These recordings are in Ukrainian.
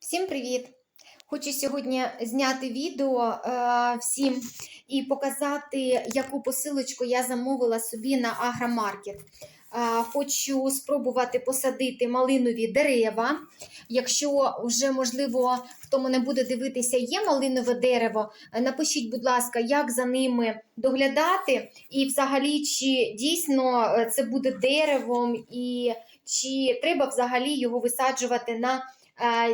Всім привіт! Хочу сьогодні зняти відео е, всім і показати, яку посилочку я замовила собі на Агромаркет. Е, хочу спробувати посадити малинові дерева. Якщо вже, можливо, хто мене буде дивитися, є малинове дерево, е, напишіть, будь ласка, як за ними доглядати, і взагалі, чи дійсно це буде деревом, і чи треба взагалі його висаджувати на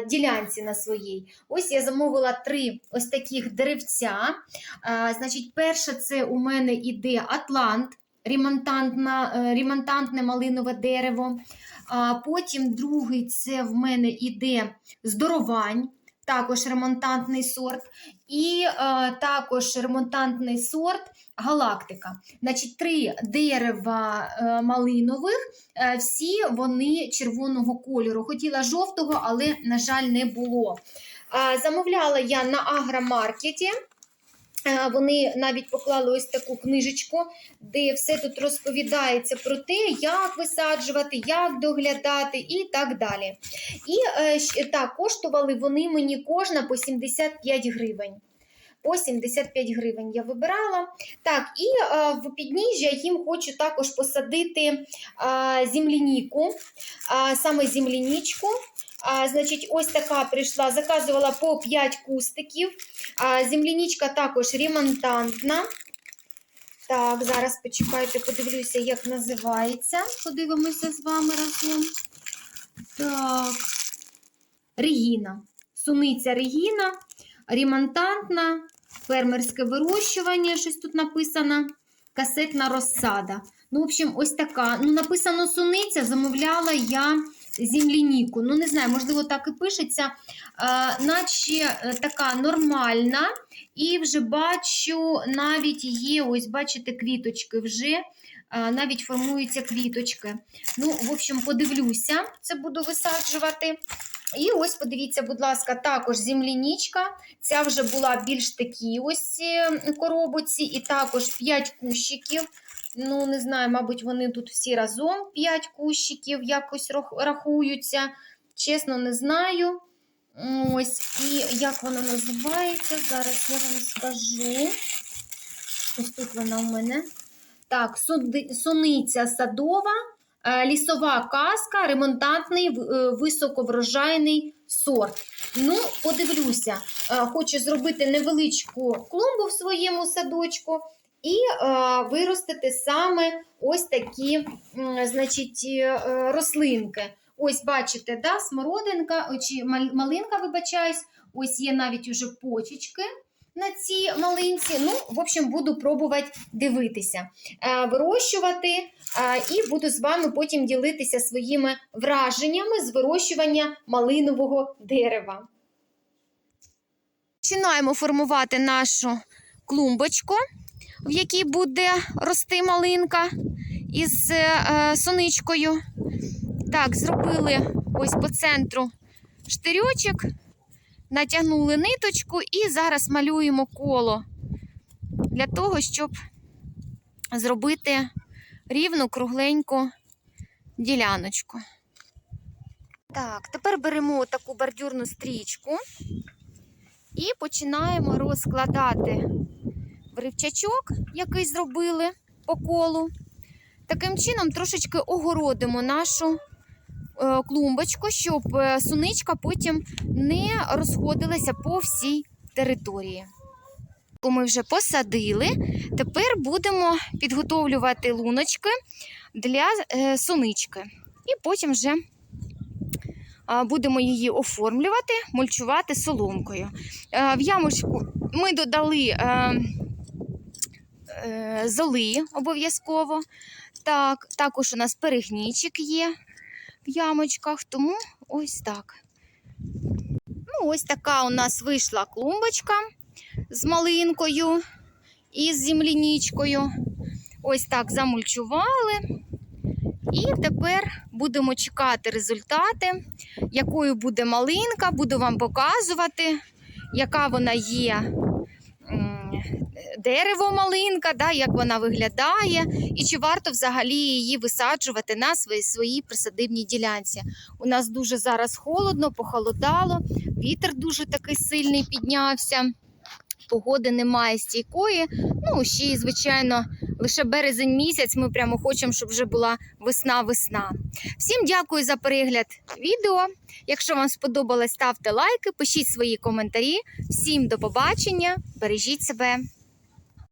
ділянці на своїй. Ось я замовила три ось таких деревця. Е, Значить, перше, це у мене іде Атлант, е, ремонтантне малинове дерево. Потім другий це в мене іде здоровань. Також ремонтантний сорт, і е, також ремонтантний сорт галактика. Значить, три дерева е, малинових, е, всі вони червоного кольору. Хотіла жовтого, але, на жаль, не було. Е, замовляла я на агромаркеті. Вони навіть поклали ось таку книжечку, де все тут розповідається про те, як висаджувати, як доглядати і так далі. І е, так, коштували вони мені кожна по 75 гривень. По 75 гривень я вибирала. Так, і е, в підніжжя їм хочу також посадити е, земляніку, а, саме землянічку. А, значить, ось така прийшла, заказувала по 5 кустиків. А, землянічка також ремонтантна. Так, зараз почекайте, подивлюся, як називається. Подивимося з вами разом. Так. Регіна. Суниця Регіна, ремонтантна, фермерське вирощування, щось тут написано. Касетна розсада. Ну, в общем, ось така. Ну, написано суниця, замовляла я земляніку. Ну, не знаю, можливо, так і пишеться. Е, наче е, така нормальна. І вже бачу, навіть є, ось, бачите, квіточки вже. е, Навіть формуються квіточки. Ну, в общем, подивлюся, це буду висаджувати. І ось, подивіться, будь ласка, також землянічка. Ця вже була більш такі ось коробоці, і також 5 кущиків. Ну, не знаю, мабуть, вони тут всі разом 5 кущиків якось рахуються. Чесно, не знаю. Ось, і як вона називається? Зараз я вам скажу. Ось тут вона у мене. Так, суниця садова, е, лісова казка, ремонтантний е, високоврожайний сорт. Ну, подивлюся, е, хочу зробити невеличку клумбу в своєму садочку і е, виростити саме ось такі значить, е, рослинки. Ось, бачите, да, смородинка чи малинка, вибачаюсь, ось є навіть уже почечки на цій малинці. Ну, в общем, буду пробувати дивитися, е, вирощувати, і буду з вами потім ділитися своїми враженнями з вирощування малинового дерева. Починаємо формувати нашу клумбочку, в якій буде рости малинка із е, соничкою. Так, зробили ось по центру штирьочок, натягнули ниточку і зараз малюємо коло для того, щоб зробити рівну кругленьку діляночку. Так, тепер беремо таку бордюрну стрічку і починаємо розкладати ривчачок, який зробили по колу. Таким чином трошечки огородимо нашу е, клумбочку, щоб е, суничка потім не розходилася по всій території. Ми вже посадили. Тепер будемо підготовлювати луночки для е, сунички. І потім вже будемо її оформлювати, мульчувати соломкою. В ямочку ми додали золи обов'язково. Так, також у нас перегнічик є в ямочках, тому ось так. Ну, ось така у нас вийшла клумбочка з малинкою і з земляничкою. Ось так замульчували. І тепер будемо чекати результати, якою буде малинка, буду вам показувати, яка вона є дерево малинка, да, як вона виглядає, і чи варто взагалі її висаджувати на своїй своїй присадибній ділянці. У нас дуже зараз холодно, похолодало, вітер дуже такий сильний піднявся. Погоди немає стійкої. Ну, ще й, звичайно, лише березень місяць. Ми прямо хочемо, щоб вже була весна-весна. Всім дякую за перегляд відео. Якщо вам сподобалось, ставте лайки, пишіть свої коментарі. Всім до побачення, бережіть себе.